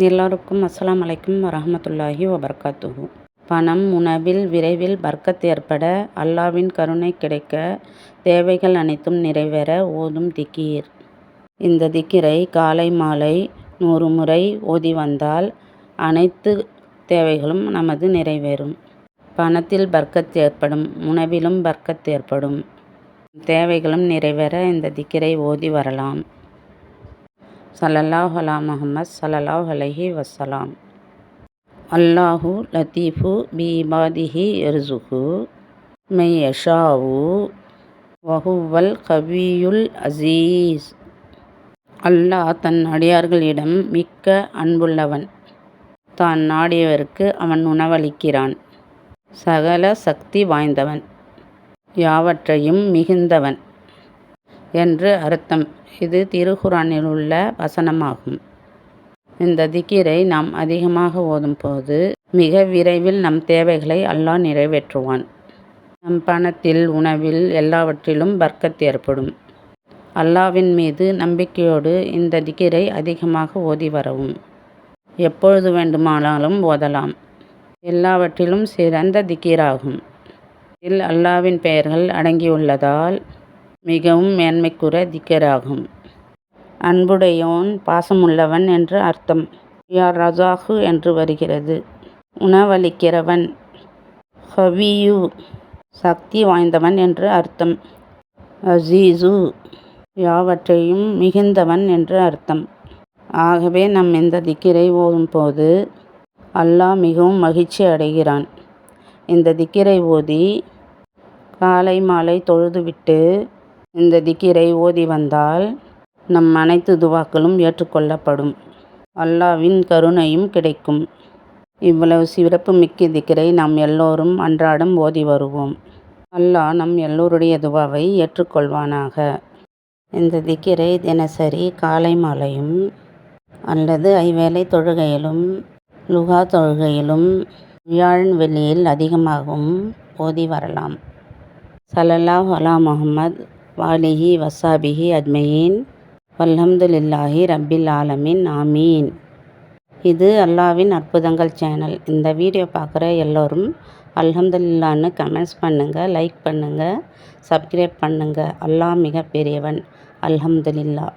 எல்லோருக்கும் அஸ்லாம் அலைக்கும் வரஹ்மத்துல்லாஹி வபரகாத்துஹு. பணம் உணவில் விரைவில் பர்க்கத் ஏற்பட அல்லாவின் கருணை கிடைக்க தேவைகள் அனைத்தும் நிறைவேற ஓதும் திக்கீர். இந்த திக்கிரை காலை மாலை நூறு முறை ஓதி வந்தால் அனைத்து தேவைகளும் நமது நிறைவேறும். பணத்தில் பர்க்கத் ஏற்படும் உணவிலும் பர்க்கத் ஏற்படும். தேவைகளும் நிறைவேற இந்த திக்கிரை ஓதி வரலாம். ஸல்லல்லாஹு அலா முஹம்மத் ஸல்லல்லாஹு அலைஹி வசலாம் அல்லாஹு லத்தீஃபு பீபாதிஹி எருசுகு மெய் யஷாவு வஹுவல் கவியுல் அசீஸ் அல்லாஹ் தன் அடியார்களிடம் மிக்க அன்புள்ளவன். தான் நாடியவருக்கு அவன் உணவளிக்கிறான். சகல சக்தி வாய்ந்தவன். யாவற்றையும் மிகுந்தவன். என்று அர்த்தம். இது திருக்குரானில் உள்ள வசனமாகும். இந்த திக்கிரை நாம் அதிகமாக ஓதும்போது மிக விரைவில் நம் தேவைகளை அல்லாஹ் நிறைவேற்றுவான். நம் பணத்தில் உணவில் எல்லாவற்றிலும் பர்க்கத் ஏற்படும். அல்லாவின் மீது நம்பிக்கையோடு இந்த திக்கிரை அதிகமாக ஓதி வரவும். எப்பொழுது வேண்டுமானாலும் ஓதலாம். எல்லாவற்றிலும் சிறந்த திக்கீராகும் இதில் அல்லாவின் பெயர்கள் அடங்கியுள்ளதால் மிகவும் மேன்மைக்குற திக்கராகும். அன்புடையோன் பாசமுள்ளவன் என்று அர்த்தம். யார் ரஜாஹு என்று வருகிறது. உணவளிக்கிறவன். ஹவியு. சக்தி வாய்ந்தவன் என்று அர்த்தம். அசீசு. யாவற்றையும் மிகுந்தவன் என்று அர்த்தம். ஆகவே நம் இந்த திக்கிரை ஓதும்போது அல்லாஹ் மிகவும் மகிழ்ச்சி அடைகிறான். இந்த திக்கிரை ஓதி காலை மாலை தொழுதுவிட்டு இந்த திக்கிரை ஓதி வந்தால் நம் அனைத்து துவாக்களும் ஏற்றுக்கொள்ளப்படும். அல்லாவின் கருணையும் கிடைக்கும். இவ்வளவு சிறப்பு மிக்க திக்கிரை நாம் எல்லோரும் அன்றாடம் ஓதி வருவோம். அல்லாஹ் நம் எல்லோருடைய துவாவை ஏற்றுக்கொள்வானாக. இந்த திக்கிரை தினசரி காலை மாலையும் அல்லது ஐவேளை தொழுகையிலும் லுகா தொழுகையிலும் வியாழன் வெளியில் அதிகமாகவும் ஓதி வரலாம். சல்லல்லாஹு அலா முஹம்மத் வாலிஹி வசாபிஹி அஜ்மயீன். வல்ஹம்துலில்லாஹி ரப்பில் ஆலமின். ஆமீன். இது அல்லாவின் அற்புதங்கள் சேனல். இந்த வீடியோ பார்க்குற எல்லோரும் அல்ஹம்துல்லான்னு கமெண்ட்ஸ் பண்ணுங்கள் லைக் பண்ணுங்கள் சப்ஸ்கிரைப் பண்ணுங்கள் அல்லாஹ் மிக பெரியவன் அல்ஹம்துலில்லா